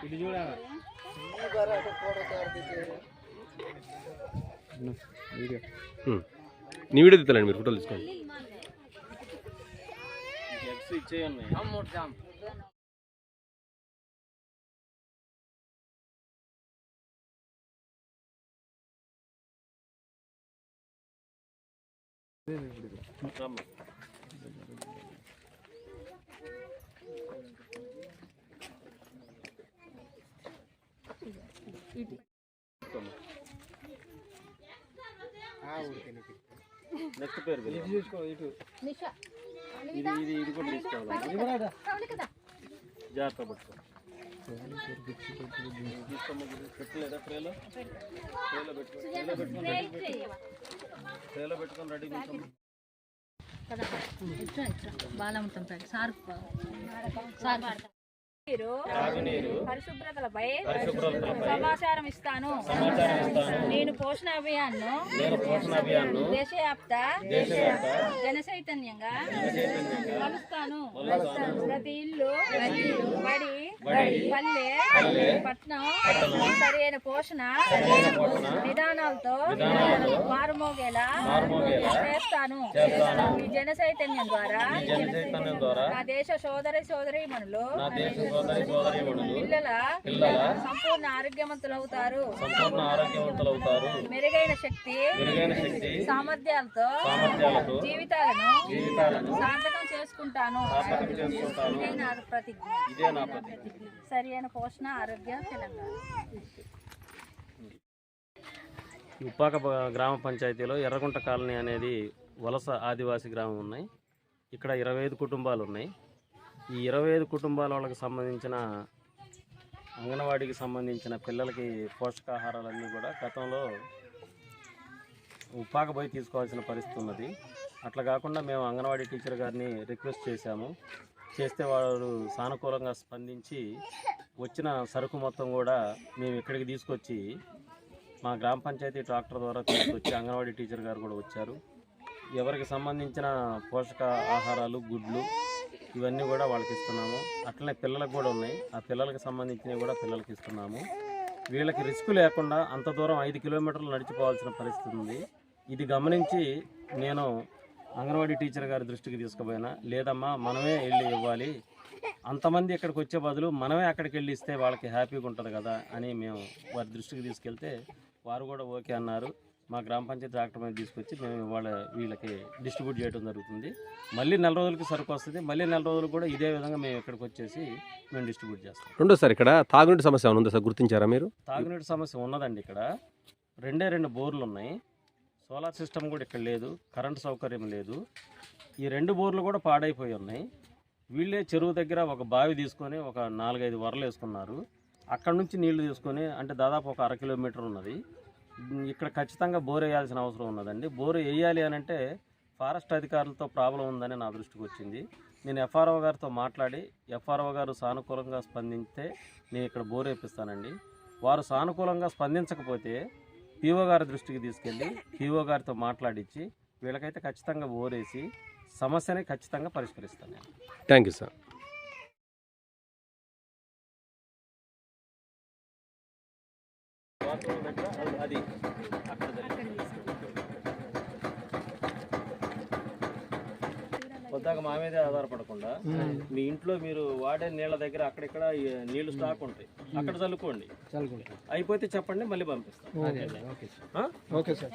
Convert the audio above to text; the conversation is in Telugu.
చూడాలి? ఉమ్. నీ వీడియో తీస్తానండి మీరు ఫోటోలు తీసుకోండి. ఇచ్చేయండి నెక్స్ట్ పేరు ఇటు నిషా ఇది ఇది ఇది కూడా తీసుకోవాలి జాగ్రత్త పట్టుకో తీసుకోమ్మా, ఇది పెట్టలేదా ట్రేలో ట్రేలో పెట్టుకో ట్రేలో పెట్టుకొని రెడీ ట్రేలో పెట్టుకొని బాలముతం పేట సార్ సార్ పరిశుభ్రతలపై పరిశుభ్రతలపై సమాచారం ఇస్తాను నేను పోషణ అభియాన్ను దేశవ్యాప్త దేశవ్యాప్త జన చైతన్యంగా చైతన్యంగా మలుస్తాను మలుస్తాను. ప్రతి ఇల్లు బడి పల్లె పట్టణం, సరైన పోషణ విధానాలతో మారుమోగేలా చేస్తాను. ఈ జన చైతన్యం ద్వారా నా దేశ సోదరి సోదరి మనులు సోదరి సోదరీమణులు పిల్లల? పిల్లల? సంపూర్ణ ఆరోగ్యవంతులవుతారు. సంపూర్ణ ఆరోగ్యవంతులు అవుతారు మెరుగైన శక్తి మెరుగైన శక్తి సామర్థ్యాలతో సామర్థ్యాలతో జీవితాలను జీవితాలను సార్థకం చేసుకుంటాను. సార్థకం చేసుకుంటాను. ఇదే నా ప్రతిజ్ఞ. ఇదే నా ప్రతిజ్ఞ. సరైన పోషణ ఆరోగ్య తెలంగాణ. ఉప్పాక గ్రామ పంచాయతీలో ఎర్రగుంట కాలనీ అనేది వలస ఆదివాసీ గ్రామం ఉన్నాయి. ఇక్కడ ఇరవై ఐదు కుటుంబాలు ఉన్నాయి. ఈ ఇరవై ఐదు కుటుంబాల వాళ్ళకి సంబంధించిన అంగన్వాడీకి సంబంధించిన పిల్లలకి పోషకాహారాలన్నీ కూడా గతంలో ఉప్పాకపోయి తీసుకోవాల్సిన పరిస్థితి ఉన్నది. అట్లా కాకుండా మేము అంగన్వాడీ టీచర్ గారిని రిక్వెస్ట్ చేశాము. చేస్తే వారు సానుకూలంగా స్పందించి వచ్చిన సరుకు మొత్తం కూడా మేము ఇక్కడికి తీసుకొచ్చి మా గ్రామ పంచాయతీ ట్రాక్టర్ ద్వారా తీసుకొచ్చి అంగన్వాడీ టీచర్ గారు కూడా వచ్చారు. ఎవరికి సంబంధించిన పోషక ఆహారాలు గుడ్లు ఇవన్నీ కూడా వాళ్ళకి ఇస్తున్నాము. అట్లనే పిల్లలకు కూడా ఉన్నాయి. ఆ పిల్లలకి సంబంధించినవి కూడా పిల్లలకి ఇస్తున్నాము. వీళ్ళకి రిస్క్ లేకుండా అంత దూరం ఐదు కిలోమీటర్లు నడిచిపోవాల్సిన పరిస్థితి ఉంది. ఇది గమనించి నేను అంగన్వాడీ టీచర్ గారి దృష్టికి తీసుకుపోయినా లేదమ్మా మనమే వెళ్ళి ఇవ్వాలి. అంతమంది ఇక్కడికి వచ్చే బదులు మనమే అక్కడికి వెళ్ళి ఇస్తే వాళ్ళకి హ్యాపీగా ఉంటుంది కదా అని మేము వారి దృష్టికి తీసుకెళ్తే వారు కూడా ఓకే అన్నారు. మా గ్రామ పంచాయతీ డాక్టర్ మీద తీసుకొచ్చి మేము ఇవాళ వీళ్ళకి డిస్ట్రిబ్యూట్ చేయడం జరుగుతుంది. మళ్ళీ నెల రోజులకి సరుకు వస్తుంది. మళ్ళీ నెల రోజులు కూడా ఇదే విధంగా మేము ఇక్కడికి వచ్చేసి మేము డిస్ట్రిబ్యూట్ చేస్తాం. రెండోసారి ఇక్కడ తాగునీటి సమస్య ఉందా సార్? గుర్తించారా మీరు? తాగునీటి సమస్య ఉన్నదండి ఇక్కడ. రెండే రెండు బోర్లు ఉన్నాయి. సోలార్ సిస్టమ్ కూడా ఇక్కడ లేదు. కరెంట్ సౌకర్యం లేదు. ఈ రెండు బోర్లు కూడా పాడైపోయి ఉన్నాయి. వీళ్ళే చెరువు దగ్గర ఒక బావి తీసుకొని ఒక నాలుగైదు వరలు వేసుకున్నారు. అక్కడ నుంచి నీళ్ళు తీసుకొని అంటే దాదాపు ఒక అర కిలోమీటర్ ఉన్నది. ఇక్కడ ఖచ్చితంగా బోర్ వేయాల్సిన అవసరం ఉన్నదండి. బోర్ వేయాలి అని అంటే ఫారెస్ట్ అధికారులతో ప్రాబ్లం ఉందని నా దృష్టికి వచ్చింది. నేను ఎఫ్ఆర్ఓ గారితో మాట్లాడి ఎఫ్ఆర్ఓ గారు సానుకూలంగా స్పందిస్తే నేను ఇక్కడ బోర్ వేపిస్తానండి. వారు సానుకూలంగా స్పందించకపోతే పీఓ గారి దృష్టికి తీసుకెళ్ళి పీఓ గారితో మాట్లాడించి వీళ్ళకైతే ఖచ్చితంగా బోరేసి సమస్యని ఖచ్చితంగా పరిష్కరిస్తాను థ్యాంక్ యూ సార్ అది అక్కడ మా మీదే ఆధారపడకుండా మీ ఇంట్లో మీరు వాడే నీళ్ళ దగ్గర అక్కడిక్కడ నీళ్ళు స్టాక్ ఉంటాయి. అక్కడ చల్లుకోండి. అయిపోతే చెప్పండి మళ్ళీ పంపిస్తాం? Okay sir.